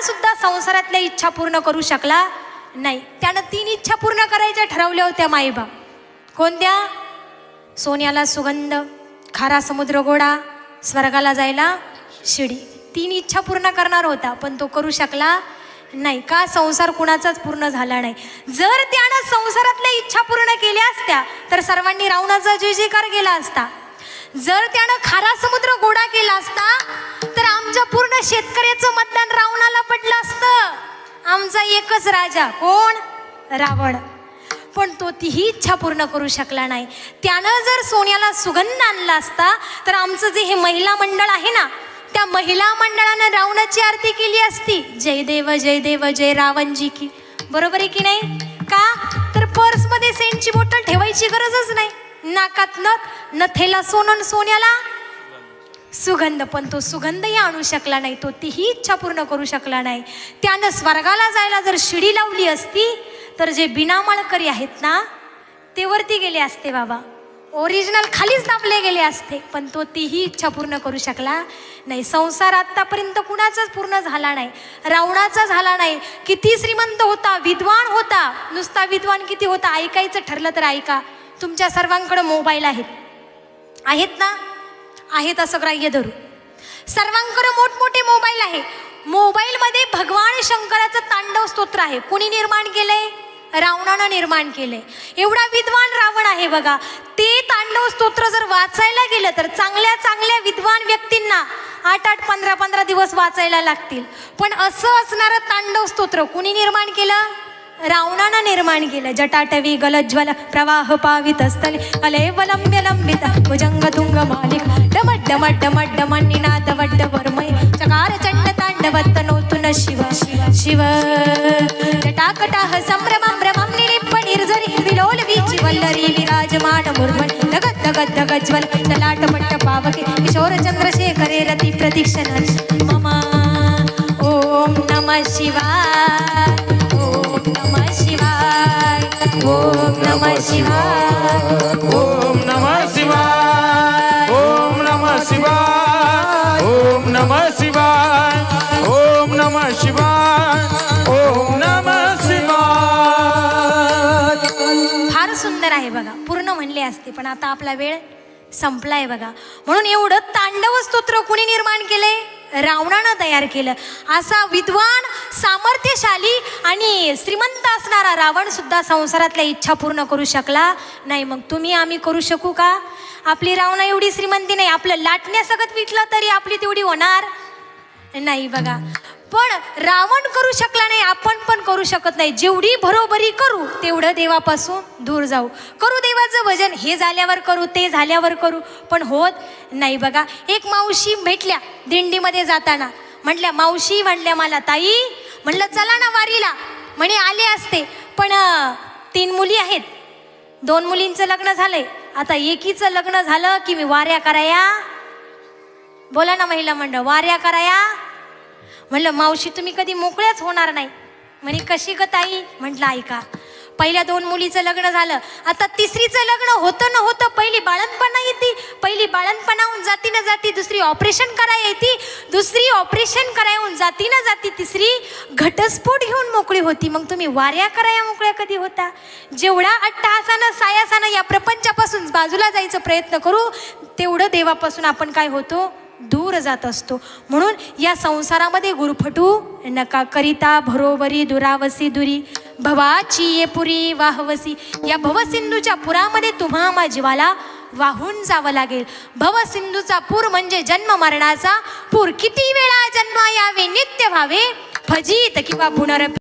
रावण सुद्धा संसारातल्या इच्छा पूर्ण करू शकला नाही. त्यानं तीन इच्छा पूर्ण करायच्या ठरवल्या होत्या माईबा कोणत्या? सोन्याला सुगंध खारा समुद्र गोडा स्वर्गाला जायला शिडी. तीन इच्छा पूर्ण करणार होता पण तो करू शकला नाही. का संसार कुणाचाच पूर्ण झाला नाही? जर त्यानं संसारातल्या इच्छा पूर्ण केल्या असत्या तर सर्वांनी रावणाचा जय जयकार केला असता. जर त्यानं खारा समुद्र गोडा केला असता तर आमच्या पूर्ण शेतकऱ्याचं मतदान रावणाला पडलं असतं. आमचा एकच राजा कोण? रावण. पण तो तीही इच्छा पूर्ण करू शकला नाही. त्यानं जर सोन्याला सुगंध आणला असता तर आमचं जे हे महिला मंडळ आहे ना त्या महिला मंडळानं रावणाची आरती केली असती. जय देव जय देव जय रावणजी की. बरोबर आहे की नाही? का? तर पर्समध्ये सेंटची बॉटल ठेवायची गरजच नाही. नाकात नथ नथेला सोनं सोन्याला. सुगंध पण तो सुगंधही आणू शकला नाही तो तीही इच्छा पूर्ण करू शकला नाही. त्यानं स्वर्गाला जायला जर शिडी लावली असती तर जे बिनामळकरी आहेत ना ते वरती गेले असते बाबा. ओरिजिनल खालीच दाबले गेले असते पण तो तीही इच्छा पूर्ण करू शकला नाही. संसार आत्तापर्यंत कुणाचाच पूर्ण झाला नाही. रावणाचा झाला नाही. किती श्रीमंत होता विद्वान होता. नुसता विद्वान किती होता? ऐकायचं ठरलं तर ऐका. तुमच्या सर्वांकडे मोबाईल आहेत. आहेत ना? आहेत असं ग्राह्य धरू. सर्वांकडे मोठमोठे मोबाईल आहे. मोबाईलमध्ये भगवान शंकराचं तांडव स्तोत्र आहे. कुणी निर्माण केलंय? रावणानं निर्माण केलंय. एवढा विद्वान रावण आहे बघा. ते तांडव स्तोत्र जर वाचायला गेलं तर चांगल्या चांगल्या विद्वान व्यक्तींना आठ आठ पंधरा पंधरा दिवस वाचायला लागतील. पण असं असणारं तांडव स्तोत्र कुणी निर्माण केलं? रावणानं निर्माण केलं. जटाटवी गलज्वल प्रवाह पावित स्थले. अलेवलंब्य लंबित भुजंग तुंग मालिक. डमड डमड डमड डमन्निनाद वड्ड वर्मय. चकार चंड तांडवत नोतुन शिव शिव जटाकटाह संभ्रमं भ्रमं निरिप्प निर्जरी विलोल वीची वल्लरी विराजमान मुर्मण दगद दगद दगज्वल ललाट पट्ट पावके. किशोर चंद्रशेखरे रती प्रतीक्षण नमः शिवाय। ओम नमः शिवाय। ओम नमः शिवाय। ओम नमः शिवाय। ओम नमः शिवाय। ओम नमः शिवाय। फार सुंदर आहे बघा. पूर्ण म्हणले असते पण आता आपला वेळ संपलाय बघा. म्हणून एवढं तांडव स्तोत्र कुणी निर्माण केलंय? रावणानं तयार केलं. असा विद्वान सामर्थ्यशाली आणि श्रीमंत असणारा रावण सुद्धा संसारातल्या इच्छा पूर्ण करू शकला नाही. मग तुम्ही आम्ही करू शकू का? आपली रावणा एवढी श्रीमंती नाही. आपलं लाटण्यासगत विटलं तरी आपली तेवढी होणार नाही बघा. पण रावण करू शकला नाही आपण पण करू शकत नाही. जेवढी बरोबरी करू तेवढं देवापासून दूर जाऊ. करू देवाचं भजन हे झाल्यावर करू ते झाल्यावर करू. पण होत नाही बघा. एक मावशी भेटल्या दिंडीमध्ये जाताना. म्हटल्या मावशी म्हणल्या मला ताई म्हणलं चला ना वारीला. म्हणे आले असते. पण तीन मुली आहेत. दोन मुलींचं लग्न झालंय. आता एकीचं लग्न झालं की मी वाऱ्या कराया? बोला ना महिला मंडळ वाऱ्या कराया? म्हणलं मावशी तुम्ही कधी मोकळ्याच होणार नाही. म्हणे कशी ग ताई? म्हटलं ऐका पहिल्या दोन मुलीचं लग्न झालं. आता तिसरीचं लग्न होतं न होतं पहिली बाळणपणा येते. पहिली बाळणपणाहून जाती न जाती दुसरी ऑपरेशन कराय येते. दुसरी ऑपरेशन करायहून जाती न जाती तिसरी घटस्फोट घेऊन मोकळी होती. मग तुम्ही वाऱ्या कराया मोकळ्या कधी होता? जेवढा अट्टहासानं सायासानं या प्रपंचापासून बाजूला जायचा प्रयत्न करू तेवढं देवापासून आपण काय होतो? दूर जात असतो. म्हणून या संसारामध्ये गुरफटू नका. करिता भरोबरी दुरावसी दुरी. भवाची ये पुरी वाहवसी. या भवसिंधूच्या पुरामध्ये तुम्हा मा जीवाला वाहून जावं लागेल. भवसिंधूचा पूर म्हणजे जन्म मरणाचा पूर. किती वेळा जन्मा यावे नित्य व्हावे फजित किंवा पुनरपी